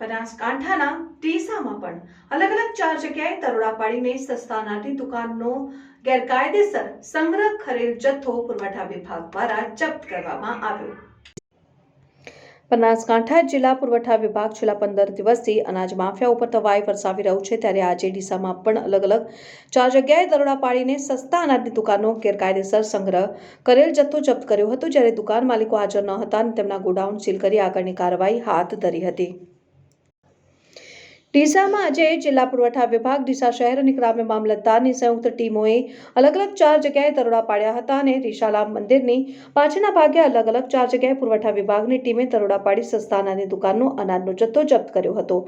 બનાસકાંઠાના ડીસામાં પણ અલગ અલગ ચાર જગ્યાએ દરોડા પાડીને સસ્તા નાટી દુકાનનો ગેરકાયદેસર સંગ્રહ કરેલ જથ્થો પુરવઠા વિભાગ દ્વારા જપ્ત કરવામાં આવ્યો. બનાસકાંઠા જિલ્લા પુરવઠા વિભાગ છેલ્લા પંદર દિવસથી અનાજ માફિયા ઉપર તવાઈ વરસાવી રહ્યું છે. ત્યારે આજે ડીસામાં પણ અલગ અલગ ચાર જગ્યાએ દરોડા પાડીને સસ્તા અનાજની દુકાનો ગેરકાયદેસર સંગ્રહ કરેલ જથ્થો જપ્ત કર્યો હતો. જ્યારે દુકાન માલિકો હાજર ન હતા અને તેમના ગોડાઉન સીલ કરી આગળની કાર્યવાહી હાથ ધરી હતી. ડીસામાં આજે જિલ્લા પુરવઠા વિભાગ, ડીસા શહેર અને ગ્રામ્ય મામલતદારની સંયુક્ત ટીમોએ અલગ અલગ ચાર જગ્યાએ દરોડા પાડ્યા હતા અને રીશાલામ મંદિરની પાછળના ભાગે અલગ અલગ ચાર જગ્યાએ પુરવઠા વિભાગની ટીમે દરોડા પાડી સસ્તા અનાજની દુકાનનો અનાજનો જથ્થો જપ્ત કર્યો હતો.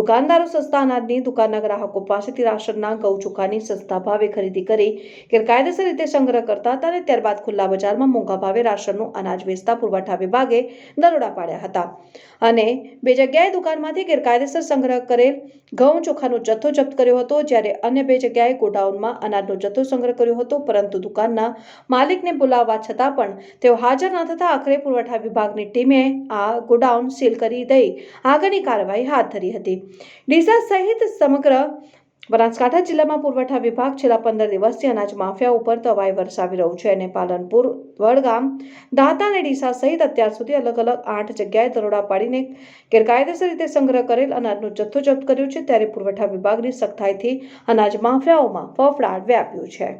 દુકાનદારો સસ્તા અનાજની દુકાનના ગ્રાહકો પાસેથી રાશનના ઘઉં ચોખાની સસ્તા ભાવે ખરીદી કરી ગેરકાયદેસર રીતે સંગ્રહ કરતા હતા અને ત્યારબાદ ખુલ્લા બજારમાં મોંઘા ભાવે રાશનનું અનાજ વેચતા પુરવઠા વિભાગે દરોડા પાડ્યા હતા. અને બે જગ્યાએ દુકાનમાંથી ગેરકાયદેસર સંગ્રહ કરેલ ઘઉં ચોખાનો જથ્થો જપ્ત કર્યો હતો જ્યારે અન્ય બે જગ્યાએ ગોડાઉનમાં અનાજનો જથ્થો સંગ્રહ કર્યો હતો, પરંતુ દુકાનના માલિકને બોલાવવા છતાં પણ તેઓ હાજર ન થતા આખરે પુરવઠા વિભાગની ટીમે આ ગોડાઉન સીલ કરી દઈ. આગળની કાર્યવાહી હાથ ધરી હતી. ડીસા સહિત સમગ્ર બનાસકાંઠા જિલ્લામાં પુરવઠા વિભાગ છેલ્લા પંદર દિવસથી અનાજ માફિયા ઉપર તવાઈ વરસાવી રહ્યું છે અને પાલનપુર, વડગામ, દાંતા અને ડીસા સહિત અત્યાર સુધી અલગ અલગ આઠ જગ્યાએ દરોડા પાડીને ગેરકાયદેસર રીતે સંગ્રહ કરેલ અનાજનો જથ્થો જપ્ત કર્યો છે, ત્યારે પુરવઠા વિભાગની સખ્તાઈથી અનાજ માફિયાઓમાં ફફડાટ વ્યાપ્યું છે.